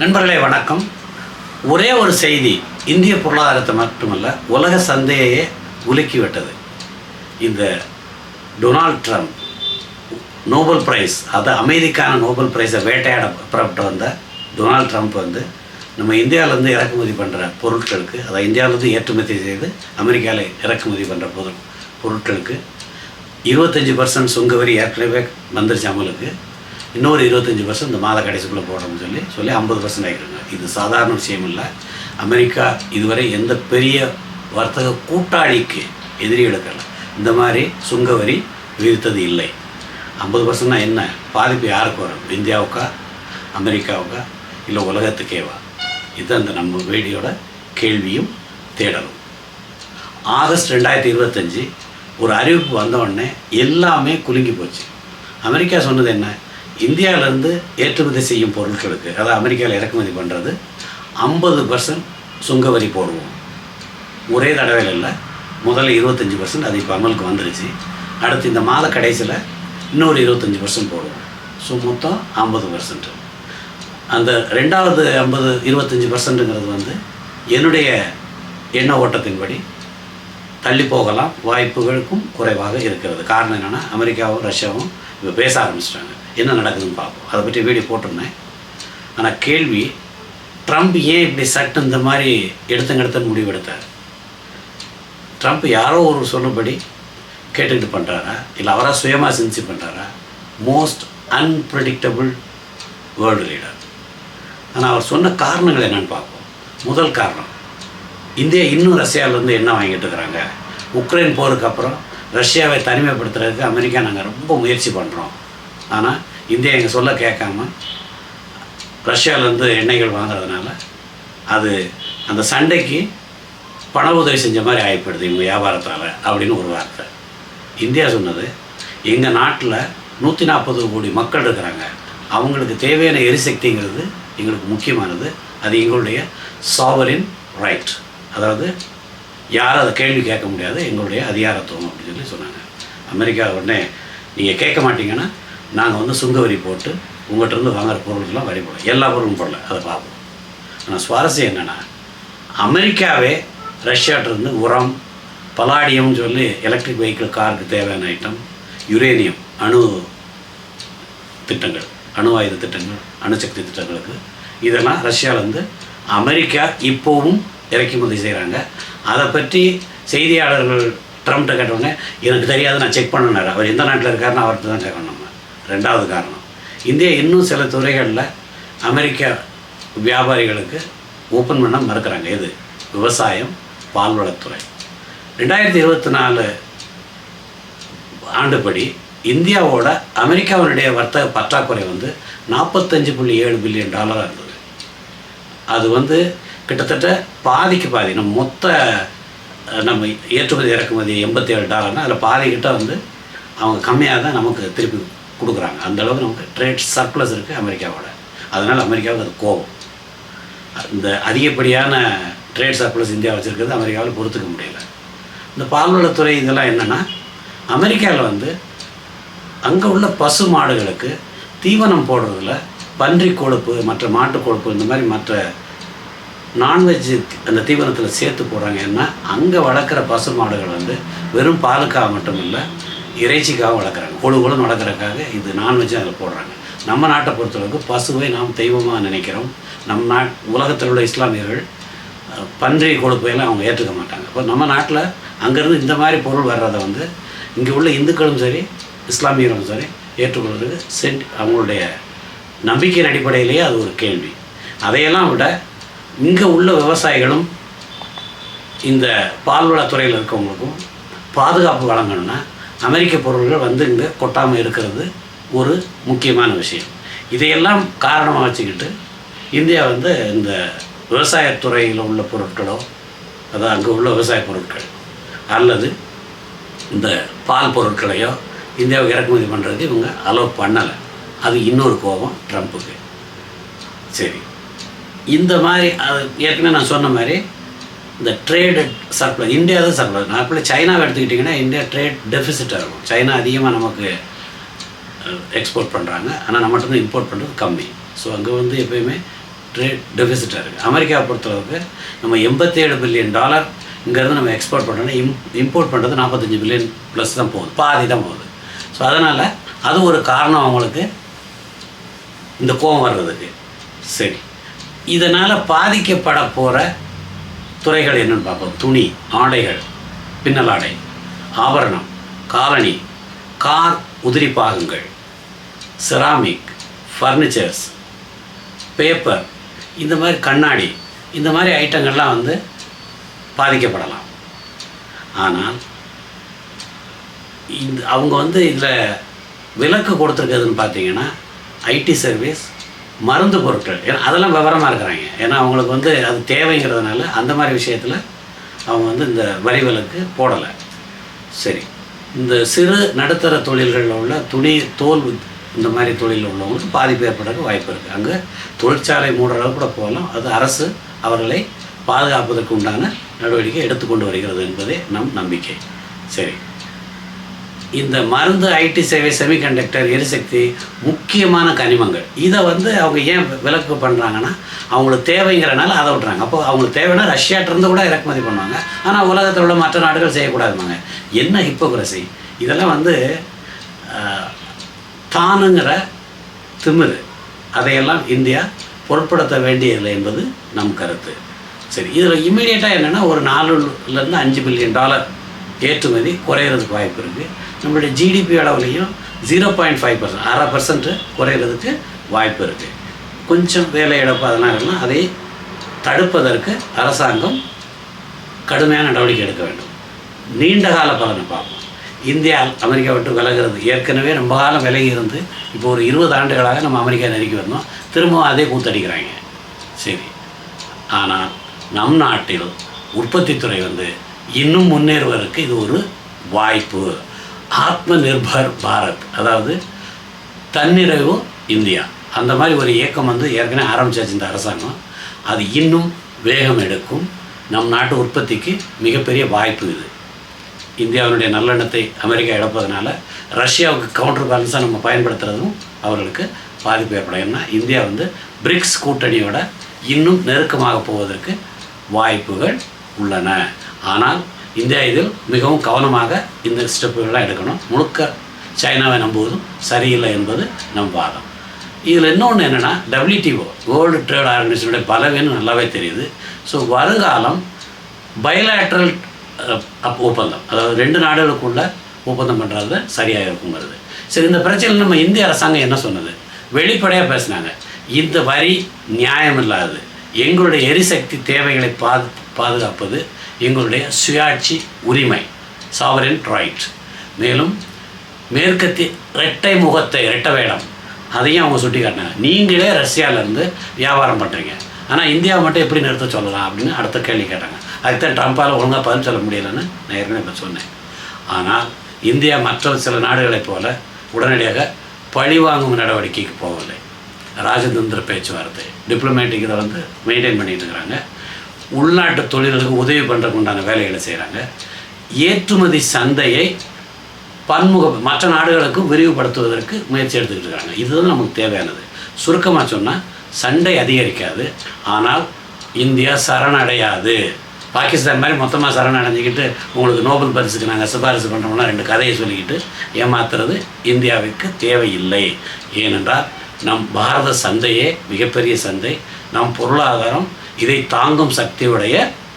நண்பர்களே வணக்கம். ஒரே ஒரு செய்தி இந்திய பொருளாதாரத்தை மட்டுமல்ல உலக சந்தையையே உலுக்கி விட்டது இந்த டொனால்ட் ட்ரம்ப் நோபல் பிரைஸ் அது அமைதிக்கான நோபல் பிரைஸை வேட்டையாட புறப்பட்டு வந்த டொனால்ட் ட்ரம்ப் வந்து நம்ம இந்தியாவிலேருந்து இறக்குமதி பண்ணுற பொருட்களுக்கு அதை இந்தியாவிலேருந்து ஏற்றுமதி செய்து அமெரிக்காவில் இறக்குமதி பண்ணுற பொருள் பொருட்களுக்கு இருபத்தஞ்சி பர்சன்ட் சுங்க வரி ஏற்கனவே வந்துருச்சு அவங்களுக்கு இன்னொரு இருபத்தஞ்சி பர்சன்ட் இந்த மாத கடைசிக்குள்ளே போடணும்னு சொல்லி சொல்லி ஐம்பது பர்சன்ட் ஆகிடுறாங்க இது சாதாரண விஷயம் இல்லை அமெரிக்கா இதுவரை எந்த பெரிய வர்த்தக கூட்டாளிக்கு எதிரி எடுக்கலை. இந்த மாதிரி சுங்க வரி விதித்தது இல்லை. ஐம்பது பர்சன்ட்னா என்ன? பாதிப்பு யாருக்கு வரும்? இந்தியாவுக்கா? அமெரிக்காவுக்கா? இல்லை உலகத்துக்கேவா? இதுதான் இந்த நம்ம வேடியோட கேள்வியும் தேடலும். ஆகஸ்ட் ரெண்டாயிரத்தி இருபத்தஞ்சி ஒரு அறிவிப்பு வந்த உடனே எல்லாமே குலுங்கி போச்சு. அமெரிக்கா சொன்னது என்ன? இந்தியாவிலேருந்து ஏற்றுமதி செய்யும் பொருட்களுக்கு அதாவது அமெரிக்காவில் இறக்குமதி பண்ணுறது ஐம்பது பர்சன்ட் சுங்க வரி போடுவோம். ஒரே தடவையில் இல்லை முதல்ல இருபத்தஞ்சி பர்சன்ட் அது இப்போ அமலுக்கு வந்துருச்சு. அடுத்து இந்த மாத கடைசியில் இன்னொரு இருபத்தஞ்சி பர்சன்ட் போடுவோம். ஸோ மொத்தம் ஐம்பது பர்சன்ட் அந்த ரெண்டாவது ஐம்பது இருபத்தஞ்சி பர்சன்ட்டுங்கிறது வந்து என்னுடைய எண்ண ஓட்டத்தின்படி தள்ளி போகலாம். வாய்ப்புகளுக்கும் குறைவாக இருக்கிறது. காரணம் என்னென்னா அமெரிக்காவும் ரஷ்யாவும் இப்போ பேச ஆரம்பிச்சிட்டாங்க. என்ன நடக்குதுன்னு பார்ப்போம். அதை பற்றி வீடியோ போட்டிருந்தேன். ஆனால் கேள்வி ட்ரம்ப் ஏன் இப்படி சட்டு இந்த மாதிரி எடுத்தங்கெடுத்தன்னு முடிவு எடுத்தார் ட்ரம்ப் யாரோ ஒரு சொன்னபடி கேட்டுக்கிட்டு பண்ணுறாரா இல்லை அவராக சுயமாக சிந்திச்சு பண்ணுறாரா மோஸ்ட் அன்பிரடிக்டபிள் வேர்ல்டு லீடர் ஆனால் அவர் சொன்ன காரணங்கள் என்னென்னு பார்ப்போம். முதல் காரணம் இந்தியா இன்னும் ரஷ்யாவிலேருந்து என்ன வாங்கிட்டு இருக்கிறாங்க? உக்ரைன் போருக்கு அப்புறம் ரஷ்யாவை தனிமைப்படுத்துறதுக்கு அமெரிக்கா நாங்கள் ரொம்ப முயற்சி பண்ணுறோம் ஆனால் இந்தியா எங்கள் சொல்ல கேட்காம ரஷ்யாவிலேருந்து எண்ணெய்கள் வாங்குறதுனால அது அந்த சண்டைக்கு பண உதவி செஞ்ச மாதிரி ஆகிப்படுது இவங்க வியாபாரத்தால் அப்படின்னு ஒரு வார்த்தை. இந்தியா சொன்னது எங்கள் நாட்டில் நூற்றி நாற்பது கோடி மக்கள் இருக்கிறாங்க. அவங்களுக்கு தேவையான எரிசக்திங்கிறது எங்களுக்கு முக்கியமானது. அது எங்களுடைய சாவரின் ரைட் அதாவது யாரும் அதை கேள்வி கேட்க முடியாது. எங்களுடைய அதிகாரத்துவம் அப்படின்னு சொல்லி சொன்னாங்க. அமெரிக்கா உடனே நீங்கள் கேட்க மாட்டீங்கன்னா நாங்கள் வந்து சுங்க வரி போட்டு உங்கள்கிட்ட இருந்து வாங்குற பொருளுக்கெல்லாம் வரி போடலாம் எல்லா பொருளும் போடல. அதை பார்ப்போம். ஆனால் சுவாரஸ்யம் என்னென்னா அமெரிக்காவே ரஷ்யாட்டிருந்து உரம் பலாடியம்னு சொல்லி எலக்ட்ரிக் வெஹிக்கிள் காருக்கு தேவையான ஐட்டம் யுரேனியம் அணு திட்டங்கள் அணு ஆயுத திட்டங்கள் அணுசக்தி திட்டங்களுக்கு இதெல்லாம் ரஷ்யாவிலேருந்து அமெரிக்கா இப்போவும் இறக்குமதி செய்கிறாங்க அதை பற்றி செய்தியாளர்கள் ட்ரம்ப்ட்ட கேட்டவங்க எனக்கு தெரியாது நான் செக் பண்ணினார் அவர் எந்த நாட்டில் இருக்காருன்னு அவர்கிட்ட தான் கேட்கணும். ரெண்டாவது காரணம். இந்தியா இன்னும் சில துறைகளில் அமெரிக்க வியாபாரிகளுக்கு ஓப்பன் பண்ண மறுக்கிறாங்க. எது? விவசாயம் பால்வளத்துறை. ரெண்டாயிரத்தி இருபத்தி நாலு ஆண்டுப்படி இந்தியாவோட அமெரிக்காவினுடைய வர்த்தக பற்றாக்குறை வந்து நாற்பத்தஞ்சு புள்ளி ஏழு பில்லியன் டாலராக இருந்தது. அது வந்து கிட்டத்தட்ட பாதிக்கு பாதி நம்ம மொத்த நம்ம ஏற்றுமதி இறக்குமதி எண்பத்தி ஏழு டாலர்னால் அதில் பாதி கிட்ட வந்து அவங்க கம்மியாக தான் நமக்கு திருப்பி கொடுக்குறாங்க. அந்த அளவுக்கு நமக்கு ட்ரேட் சர்ப்ளஸ் இருக்குது அமெரிக்காவோட. அதனால் அமெரிக்காவுக்கு அது கோபம். இந்த அதிகப்படியான ட்ரேட் சர்ப்ளஸ் இந்தியா வச்சுருக்கிறது அமெரிக்காவில் பொறுத்துக்க முடியல. இந்த பால்வளத்துறை இதெல்லாம் என்னென்னா அமெரிக்காவில் வந்து அங்கே உள்ள பசு மாடுகளுக்கு தீவனம் போடுறதுல பன்றி கொழுப்பு மற்ற மாட்டு கொழுப்பு இந்த மாதிரி மற்ற நான்வெஜ் அந்த தீவனத்தில் சேர்த்து போடுறாங்க. ஏன்னா அங்கே வளர்க்குற பசு மாடுகள் வந்து வெறும் பாலுக்காக மட்டும் இல்லை இறைச்சிக்காக வளர்க்குறாங்க. கொழு கொழுன்னு வளர்க்குறதுக்காக இது நான்வெஜ்ஜும் அதில் போடுறாங்க. நம்ம நாட்டை பொறுத்தளவுக்கு பசுவை நாம் தெய்வமாக நினைக்கிறோம். நம் நாட் உலகத்தில் உள்ள இஸ்லாமியர்கள் பன்றி கொழுப்பையெல்லாம் அவங்க ஏற்றுக்க மாட்டாங்க. இப்போ நம்ம நாட்டில் அங்கேருந்து இந்த மாதிரி பொருள் வர்றதை வந்து இங்கே உள்ள இந்துக்களும் சரி இஸ்லாமியர்களும் சரி ஏற்றுக்கொள்வதற்கு சென்ட் அவங்களுடைய நம்பிக்கையின் அடிப்படையிலேயே அது ஒரு கேள்வி. அதையெல்லாம் விட இங்கே உள்ள விவசாயிகளும் இந்த பால்வளத்துறையில் இருக்கவங்களுக்கும் பாதுகாப்பு வழங்கணும்னா அமெரிக்க பொருள்கள் வந்து இங்கே கொட்டாமல் இருக்கிறது ஒரு முக்கியமான விஷயம். இதையெல்லாம் காரணமாக வச்சுக்கிட்டு இந்தியா வந்து இந்த விவசாயத்துறையில் உள்ள பொருட்களோ அதாவது அங்கே உள்ள விவசாய பொருட்கள் அல்லது இந்த பால் பொருட்களையோ இந்தியாவுக்கு இறக்குமதி பண்ணுறது இவங்க அலோவ் பண்ணலை. அது இன்னொரு கோபம் ட்ரம்ப்புக்கு. சரி. இந்த மாதிரி அது ஏற்கனவே நான் சொன்ன மாதிரி இந்த ட்ரேடு சர்ப்ளஸ் இந்தியா தான் சர்ப்ளஸ் இப்போ சைனாவை எடுத்துக்கிட்டிங்கன்னா இந்தியா ட்ரேட் டெஃபிசிட்டாக இருக்கும். சைனா அதிகமாக நமக்கு எக்ஸ்போர்ட் பண்ணுறாங்க ஆனால் நம்மகிட்ட இருந்து இம்போர்ட் பண்ணுறது கம்மி. ஸோ அங்கே வந்து எப்பயுமே ட்ரேட் டெஃபிசிட்டாக இருக்குது அமெரிக்காவை பொறுத்தளவுக்கு நம்ம எண்பத்தேழு பில்லியன் டாலர் இங்கேருந்து நம்ம எக்ஸ்போர்ட் பண்ணுறோன்னா இம் இம்போர்ட் பண்ணுறது நாற்பத்தஞ்சு பில்லியன் ப்ளஸ் தான் போகுது. பாதி தான் போகுது. ஸோ அதனால் அது ஒரு காரணம் அவங்களுக்கு. இந்த கோபம் வர்றதுக்கு. சரி. இதனால் பாதிக்கப்பட போகிற துறைகள் என்னென்னு பார்ப்போம். துணி ஆடைகள் பின்னல் ஆடை ஆபரணம் காலணி கார் உதிரி பாகங்கள் செராமிக் ஃபர்னிச்சர்ஸ் பேப்பர் இந்த மாதிரி கண்ணாடி இந்த மாதிரி ஐட்டங்கள்லாம் வந்து பாதிக்கப்படலாம். ஆனால் இந்த அவங்க வந்து இதில் விலக்கு கொடுத்துருக்கிறதுன்னு பார்த்தீங்கன்னா ஐடி சர்வீஸ் மருந்து பொருட்கள். ஏன்னா அதெல்லாம் விவரமாக இருக்கிறாங்க. ஏன்னா அவங்களுக்கு வந்து அது தேவைங்கிறதுனால அந்த மாதிரி விஷயத்தில் அவங்க வந்து இந்த வரி விலக்கு போடலை. சரி. இந்த சிறு நடுத்தர தொழில்களில் உள்ள துணி தோல் இந்த மாதிரி தொழிலில் உள்ளவங்களுக்கு பாதிப்பு ஏற்படுறதுக்கு வாய்ப்பு இருக்குது அங்கே தொழிற்சாலை மூடுற அளவு கூட போகலாம். அது அரசு அவர்களை பாதுகாப்பதற்கு உண்டான நடவடிக்கை எடுத்துக்கொண்டு வருகிறது என்பதே நம் நம்பிக்கை. சரி. இந்த மருந்து ஐடி சேவை செமிகண்டக்டர் எரிசக்தி முக்கியமான கனிமங்கள். இதை வந்து அவங்க ஏன் விலக்கு பண்ணுறாங்கன்னா அவங்களுக்கு தேவைங்கிறனால அதை விட்றாங்க அப்போ அவங்களுக்கு தேவைன்னா ரஷ்யாட்டிருந்து கூட இறக்குமதி பண்ணுவாங்க. ஆனால் உலகத்தில் உள்ள மற்ற நாடுகள் செய்யக்கூடாதுமாங்க என்ன ஹிப்போக்ரஸி இதெல்லாம் வந்து தானுங்கிற திமிரு. அதையெல்லாம் இந்தியா பொருட்படுத்த வேண்டியதில்லை என்பது நம் கருத்து. சரி இதில் இம்மிடியேட்டாக என்னென்னா ஒரு நாலுலேருந்து அஞ்சு பில்லியன் டாலர் ஏற்றுமதி குறையிறதுக்கு வாய்ப்பு இருக்குது நம்மளுடைய ஜிடிபி அளவுலையும் ஜீரோ பாயிண்ட் ஃபைவ் பர்சன்ட் அரை பர்சன்ட் குறையிறதுக்கு வாய்ப்பு இருக்குது கொஞ்சம் வேலை இழப்பு அதெல்லாம் இருக்கலாம். அதை தடுப்பதற்கு அரசாங்கம் கடுமையான நடவடிக்கை எடுக்க வேண்டும். நீண்ட கால பலனை பார்ப்போம். இந்தியா அமெரிக்கா விட்டு விலகிறது ஏற்கனவே ரொம்ப காலம் விலகி இருந்து இப்போ ஒரு இருபது ஆண்டுகளாக நம்ம அமெரிக்கா நெருக்கி வந்தோம். திரும்பவும் அதே கூத்தடிக்கிறாங்க. சரி. ஆனால் நம் நாட்டில் உற்பத்தித்துறை வந்து இன்னும் முன்னேறுவதற்கு இது ஒரு வாய்ப்பு. ஆத்ம நிர்பர் பாரத் அதாவது தன்னிறைவு இந்தியா. அந்த மாதிரி ஒரு இயக்கம் வந்து ஏற்கனவே ஆரம்பிச்சாச்சு இந்த அரசாங்கம். அது இன்னும் வேகம் எடுக்கும். நம் நாட்டு உற்பத்திக்கு மிகப்பெரிய வாய்ப்பு இது. இந்தியாவினுடைய நல்லெண்ணத்தை அமெரிக்கா இழப்பதனால ரஷ்யாவுக்கு கவுண்டர் பேலன்ஸாக நம்ம பயன்படுத்துறதும் அவர்களுக்கு பாதிப்பு ஏற்படும். ஏன்னா இந்தியா வந்து பிரிக்ஸ் கூட்டணியோட இன்னும் நெருக்கமாக போவதற்கு வாய்ப்புகள் உள்ளன. ஆனால் இந்தியா இதில் மிகவும் கவனமாக இந்த ஸ்டெப்புகள்லாம் எடுக்கணும். முழுக்க சைனாவை நம்புவதும் சரியில்லை என்பது நம் வாதம். இதில் இன்னொன்று என்னென்னா டபிள்யூடிஓ வேர்ல்டு ட்ரேட் ஆர்கனைசேஷனுடைய பலவீனம் நல்லாவே தெரியுது. ஸோ வருங்காலம் பயலாட்ரல் ஒப்பந்தம். அதாவது ரெண்டு நாடுகளுக்குள்ள ஒப்பந்தம் பண்ணுறது சரியாக இருக்குங்கிறது. சரி இந்த பிரச்சனை நம்ம இந்திய அரசாங்கம் என்ன சொன்னது? வெளிப்படையாக பேசினாங்க. இந்த வரி நியாயம் இல்லாதது எங்களுடைய எரிசக்தி தேவைகளை பாது பாதுகாப்பது எங்களுடைய சுயாட்சி உரிமை சாவரின் ரைட் மேலும் மேற்கத்திய இரட்டை முகத்தை இரட்டை வேடம். அதையும் அவங்க சுட்டி காட்டினாங்க நீங்களே ரஷ்யாவிலேருந்து வியாபாரம் பண்ணுறீங்க ஆனால் இந்தியாவை மட்டும் எப்படி நிறுத்த சொல்லலாம் அப்படின்னு அடுத்த கேள்வி கேட்டாங்க. அதுதான் ட்ரம்ப்பால் ஒழுங்காக பதில் சொல்ல முடியலன்னு நான் ஏற்கனவே இப்போ சொன்னேன். ஆனால் இந்தியா மற்ற சில நாடுகளைப் போல உடனடியாக பழிவாங்கும் நடவடிக்கைக்கு போகவில்லை. ராஜதந்திர பேச்சுவார்த்தை டிப்ளமேட்டிக் இதை வந்து மெயின்டைன் பண்ணிட்டு இருக்கிறாங்க. உள்நாட்டு தொழில்களுக்கு உதவி பண்ணுறதுக்கு உண்டான வேலைகளை செய்கிறாங்க ஏற்றுமதி சந்தையை பன்முக மற்ற நாடுகளுக்கு விரிவுபடுத்துவதற்கு முயற்சி எடுத்துக்கிட்டு இருக்காங்க. இதுதான் நமக்கு தேவையானது. சுருக்கமாக சொன்னால் சண்டை அதிகரிக்காது. ஆனால் இந்தியா சரணடையாது. பாகிஸ்தான் மாதிரி மொத்தமாக சரணடைஞ்சிக்கிட்டு உங்களுக்கு நோபல் பரிசுக்கு நாங்கள் சிபாரிசு பண்ணுறோம்னா ரெண்டு கதையை சொல்லிக்கிட்டு ஏமாத்துறது இந்தியாவிற்கு தேவையில்லை. ஏனென்றால் நம் பாரத சந்தையே மிகப்பெரிய சந்தை. நம் பொருளாதாரம் இதை தாங்கும் சக்தியுடைய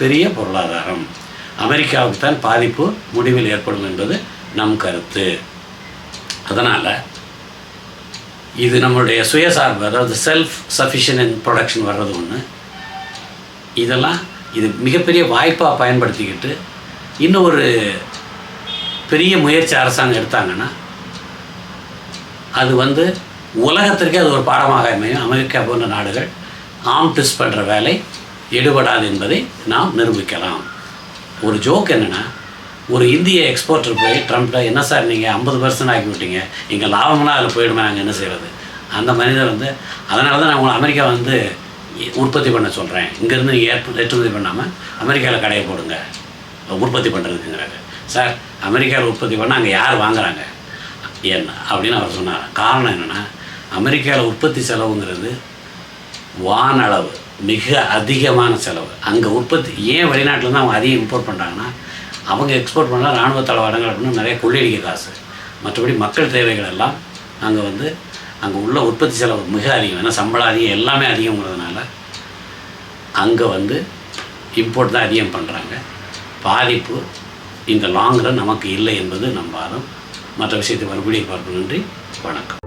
பெரிய பொருளாதாரம். அமெரிக்காவுக்கு தான் பாதிப்பு முடிவில் ஏற்படும் என்பது நம் கருத்து. அதனால் இது நம்மளுடைய சுயசார்பு அதாவது செல்ஃப் சஃபிஷியன் இன் ப்ரொடக்ஷன் வர்றது ஒன்று இதெல்லாம் இது மிகப்பெரிய வாய்ப்பாக பயன்படுத்திக்கிட்டு இன்னும் ஒரு பெரிய முயற்சி அரசாங்கம் எடுத்தாங்கன்னா அது வந்து உலகத்திற்கே அது ஒரு பாடமாக அமையும். அமெரிக்கா போன்ற நாடுகள் ஆம் ட்விஸ்ட் பண்ணுற வேலை எடுபடாது என்பதை நாம் நிரூபிக்கலாம். ஒரு ஜோக் என்னென்னா ஒரு இந்திய எக்ஸ்போர்ட்டர் போய் ட்ரம்ப்ட என்ன சார் நீங்கள் ஐம்பது பர்சன்ட் ஆக்கி விட்டீங்க? எங்கள் லாபம்லாம் அதில் போயிடுமே நாங்கள் என்ன செய்கிறது அந்த மனிதர் வந்து அதனால தான் நான் உங்களை அமெரிக்கா வந்து உற்பத்தி பண்ண சொல்கிறேன் இங்கேருந்து நீங்கள் ஏற்று ஏற்றுமதி பண்ணாமல் அமெரிக்காவில் கடையை போடுங்க. உற்பத்தி பண்ணுறதுக்குங்கிறாங்க சார் அமெரிக்காவில் உற்பத்தி பண்ணால் அங்கே யார் வாங்குறாங்க? என்ன அப்படின்னு அவர் சொன்னார். காரணம் என்னென்னா அமெரிக்காவில் உற்பத்தி செலவுங்கிறது வானளவு மிக அதிகமான செலவு. அங்கே உற்பத்தி ஏன் வெளிநாட்டில் தான் அவங்க அதிகம் இம்போர்ட் பண்ணுறாங்கன்னா அவங்க எக்ஸ்போர்ட் பண்ணால் இராணுவ தளவாடங்கள் அப்படின்னு நிறைய கொள்ளையடிக்க காசு. மற்றபடி மக்கள் தேவைகள் எல்லாம் அங்கே வந்து அங்கே உள்ள உற்பத்தி செலவு மிக அதிகம். ஏன்னா சம்பளம் அதிகம் எல்லாமே அதிகங்கிறதுனால அங்கே வந்து இம்போர்ட் தான் அதிகம் பண்ணுறாங்க பாதிப்பு இந்த லாங் ரன் நமக்கு இல்லை என்பது நம் வாதம் மற்ற விஷயத்தை மறுபடியும் பார்ப்போம். நன்றி. வணக்கம்.